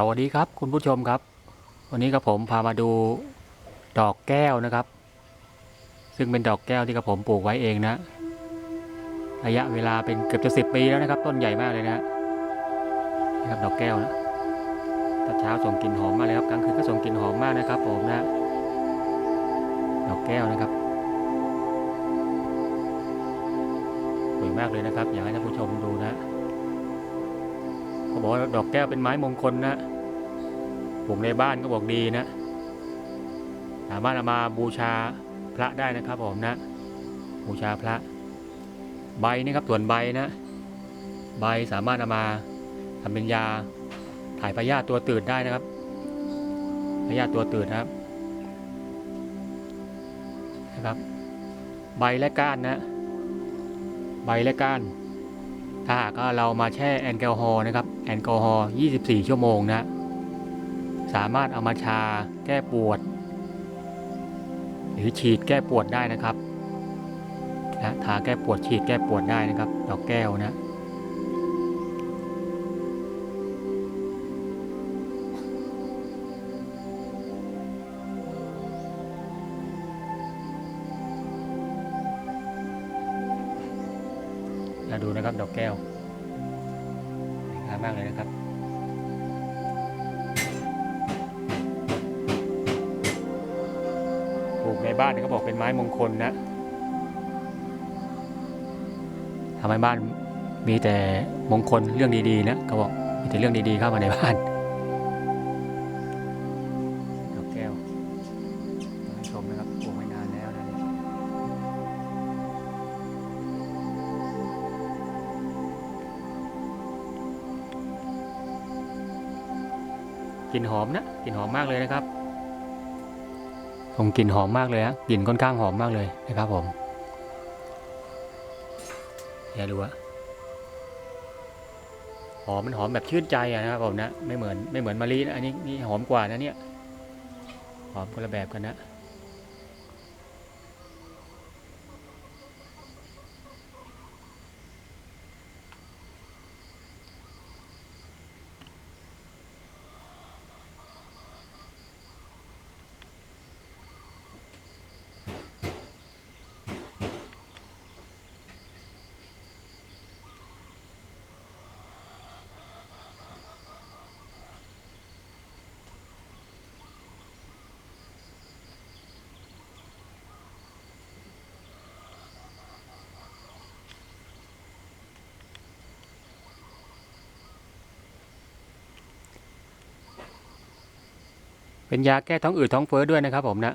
สวัสดีครับคุณผู้ชมครับ วันนี้กับผมพามาดูดอกแก้วนะครับ ซึ่งเป็นดอกแก้วที่กับผมปลูกไว้เองนะระยะเวลาเป็นเกือบจะสิบปีแล้วนะครับ ต้นใหญ่มากเลยนะนครับดอกแก้วนะตอนเช้าส่งกลิ่นหอมมากเลยครับกลางคืนก็ส่งกลิ่นหอมมากนะครับ ผมนะดอกแก้วนะครับสวยมากเลยนะครับ อยากให้ท่านผู้ชมดูนะ เขาบอกว่าดอกแก้วเป็นไม้มงคลนะปลูกในบ้านก็บอกดีนะ สามารถเอามาบูชาพระได้นะครับผมนะ บูชาพระ ใบนี่ครับส่วนใบนะ ใบสามารถเอามาทำเป็นยาถ่ายพยาธิตัวตืดได้นะครับพยาธิตัวตืดนะครับนะครับ ใบและก้านนะ ใบและก้าน ถ้าหากว่าเรามาแช่แอลกอฮอล์นะครับแอลกอฮอล์24 ชั่วโมงนะสามารถเอามาชาแก้ปวด หรือฉีดแก้ปวดได้นะครับนะทาแก้ปวดฉีดแก้ปวดได้นะครับดอกแก้วนะ มาดูนะครับดอกแก้วสวยงามมากเลยนะครับปลูกในบ้านเนี่ยเขาบอกเป็นไม้มงคลนะทำให้บ้านมีแต่มงคลเรื่องดีๆนะเขาบอกมีแต่เรื่องดีๆเข้ามาในบ้านดอกแก้วชมนะครับปลูกไว้นานแล้วนะ กลิ่นหอมนะกลิ่นหอมมากเลยนะครับส่งกลิ่นหอมมากเลยฮะกลิ่นค่อนข้างหอมมากเลยนะครับผมเนี่ยดูอะหอมมันหอมแบบชื่นใจอะนะครับผมนะไม่เหมือนไม่เหมือนมะลินะอันนี้นี่หอมกว่านะเนี่ยหอมคนละแบบกันนะ เป็นยาแก้ท้องอืดท้องเฟ้อด้วยนะครับผมนะ